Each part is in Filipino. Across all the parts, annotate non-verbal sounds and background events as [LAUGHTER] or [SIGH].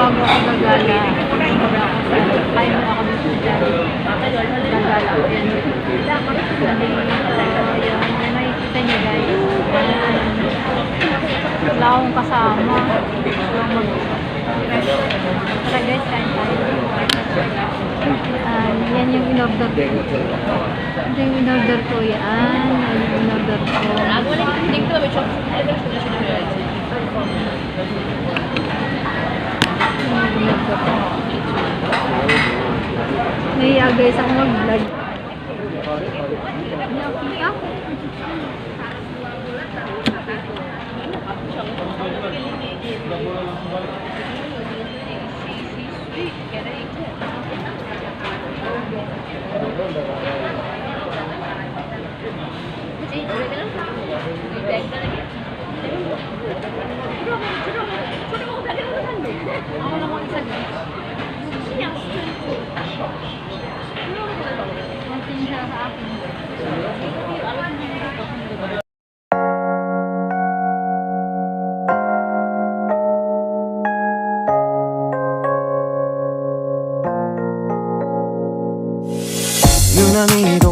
bago ako gagala, ako kain muna kami sa Jollibee. Gagala ako yan. Sabi, yun, yung nakikita niyo guys. Wala akong kasama. Wala mag- Tara guys, kain tayo. Ah, yan yung in-order ko. Ito yung in-order ko yan. Yan yung in-order ko. Yan yung in-order ko. Nahiya guys ako mag-vlog. Nakita? Ako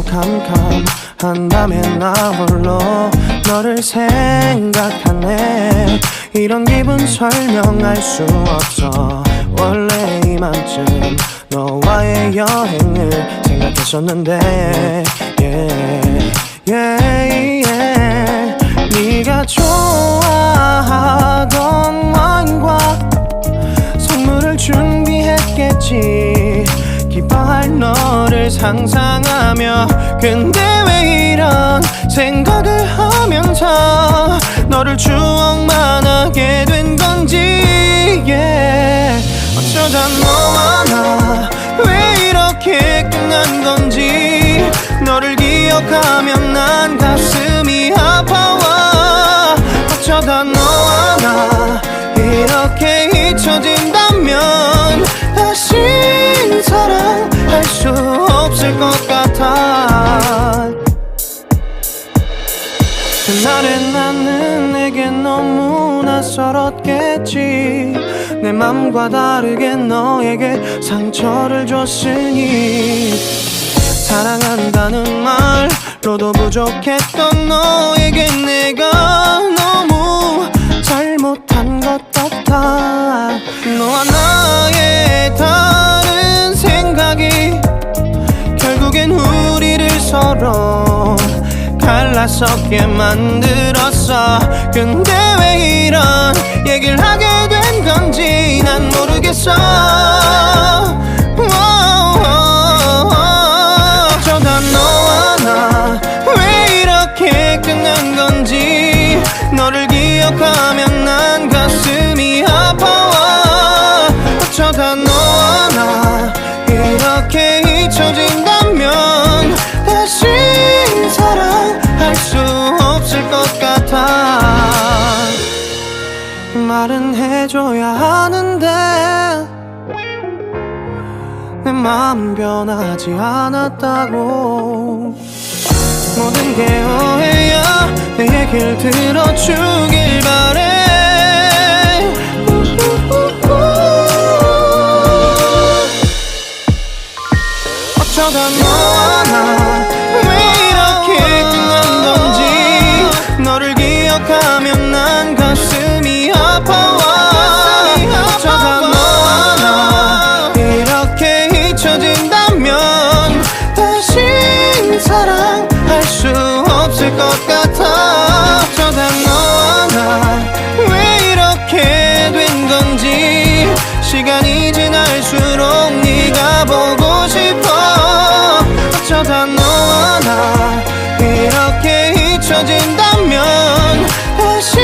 캄캄한다면 나 홀로 너를 생각하네. 이런 기분 설명할 수 없어. 원래 이맘쯤 너와의 여행을 생각했었는데 yeah, yeah, yeah. 네가 좋아하던 와인과 선물을 준비했겠지. 기뻐할 너를 상상하며 근데 왜 이런 생각을 하면서 너를 추억만 하게 된 건지 yeah. 어쩌다 너와 나 왜 이렇게 끝난 건지 너를 기억하면 난 가슴 낯설었겠지. 내 맘과 다르게 너에게 상처를 줬으니. 사랑한다는 말로도 부족했던 너에게 내가 너무 잘못한 것 같아. 너와 나의 다른 생각이 결국엔 우리를 서로 갈라서게 만들었어. 근데 왜 말은 해줘야 하는데 내 마음 변하지 않았다고. 모든 게 오해야 내 얘길 들어주길 바래. 어쩌다 너와 나 왜 이렇게 끝난 건지 너를 어쩌다 너와 나 왜 이렇게 된 건지 시간이 지날수록 네가 보고 싶어 어쩌다 너와 나 이렇게 잊혀진다면 다시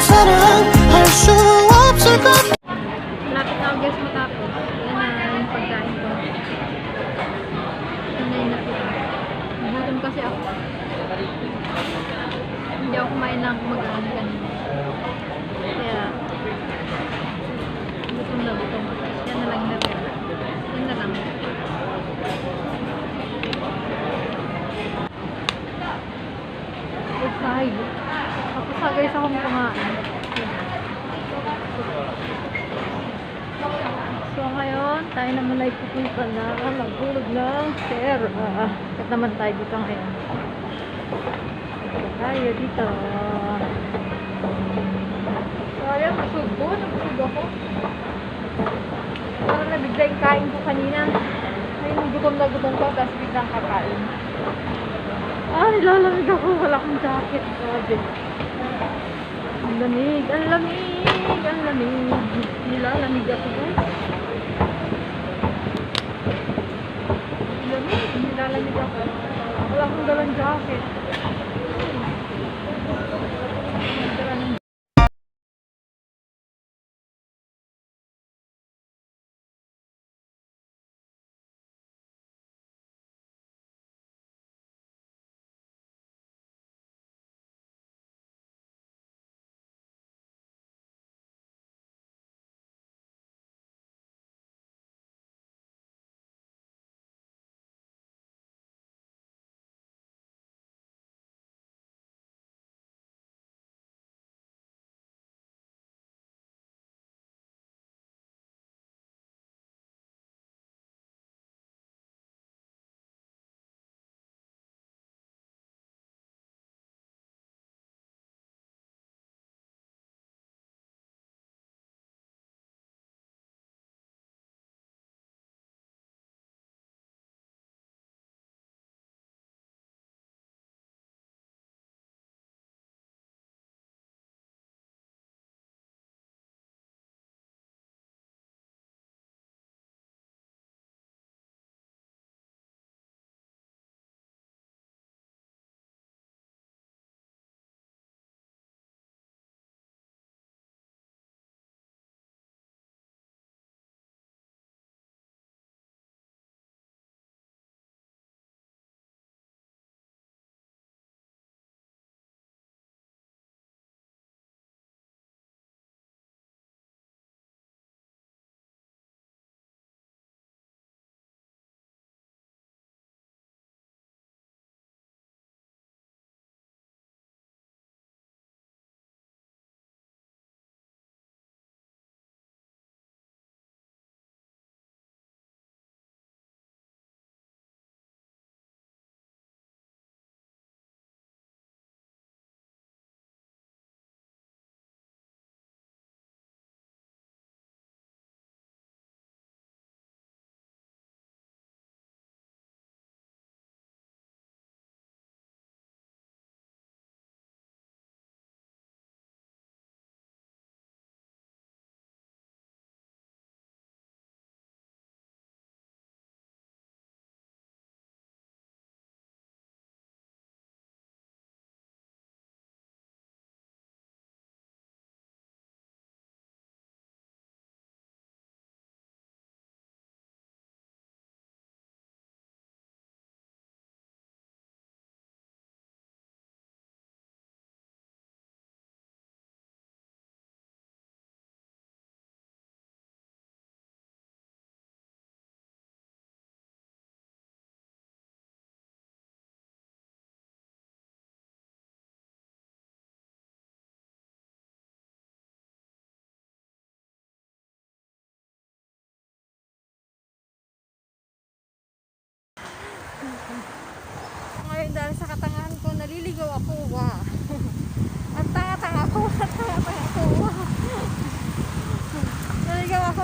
사랑할 수 없을 것 kasi ako. Hindi ako kumain ng mag-aano kanina. Kaya, gutom na gutom. Yan na lang yung Yan na lang. Good five. Ako sa guys akong kumain. So ngayon, tayo naman ay pupunta na magulog ng pera. At naman tayo dito ngayon. Tayo dito. Sayang, masugo. Nabusog ako. Parang nabigla yung kain ko kanina. Ayun, gutom na gutom ko, tapos biglang kakain. Ay, lalamig ako. Wala akong jacket. Grabe. Ang lamig, ang lamig, ang lamig. Nilalamig ako guys. Lamig, nilalamig ako. Wala akong dalang jacket.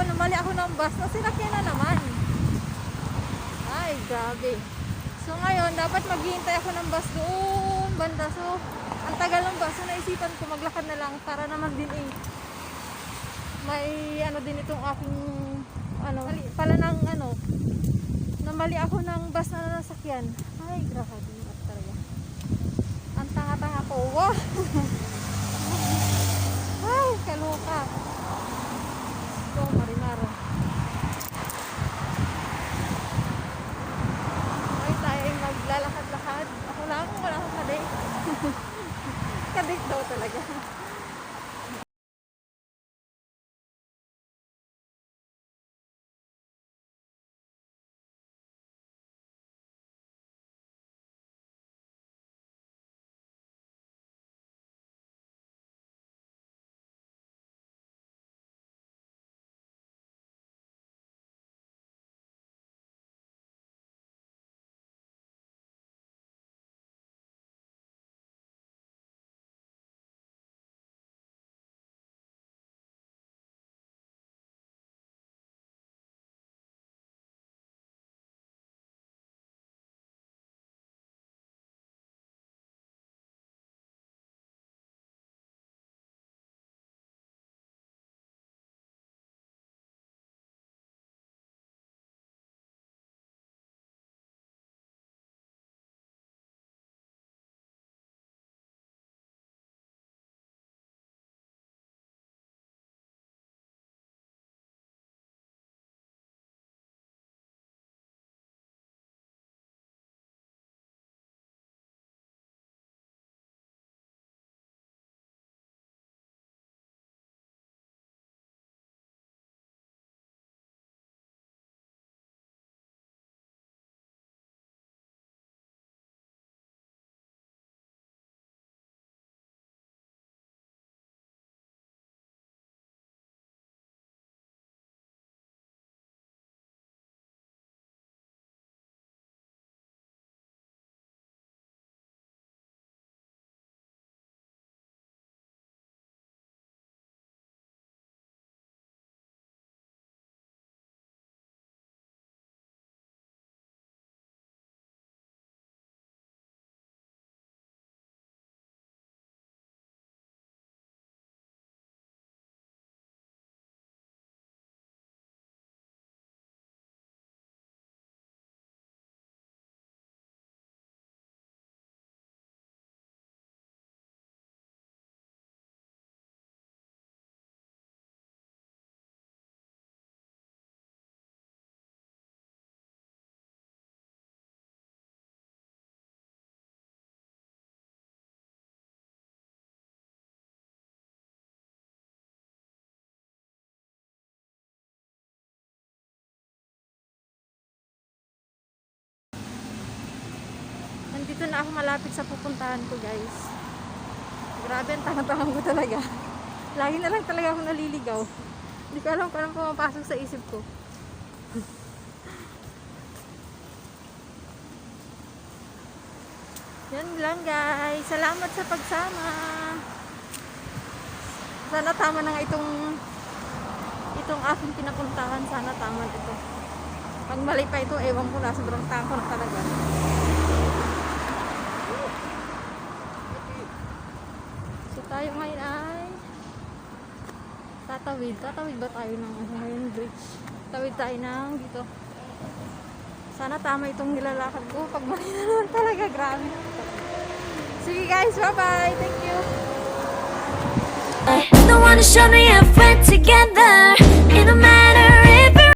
Ako. Namali ako ng bus. Nasinakyan na naman. Ay, grabe. So ngayon, dapat maghihintay ako ng bus doon banda. So, ang tagal ng bus. So, naisipan ko maglakad na lang para naman din eh, may ano din itong aking ano, pala ng ano, namali ako ng bus na nasakyan. Ay, grabe. Ang tanga-tanga ko. Wow! Dito na ako malapit sa pupuntahan ko guys. Grabe ang tangang-tangang ko talaga. Lagi na lang talaga ako naliligaw. Hindi ko alam kung anong pumapasok sa isip ko. [LAUGHS] Yan lang guys. Salamat sa pagsama. Sana tama na nga itong itong aking pinapuntahan. Sana tama ito. Pag mali pa ito, ewan ko na. Sobrang tangko na talaga. So tayo ngayon ay tatawid. Tatawid ba tayo ng ano ngayon bridge? Tawid tayo ng dito. Sana tama itong nilalakad ko. Pag mali na naman talaga, grabe. Sige guys, bye-bye. Thank you. The one who showed me a friend together in a man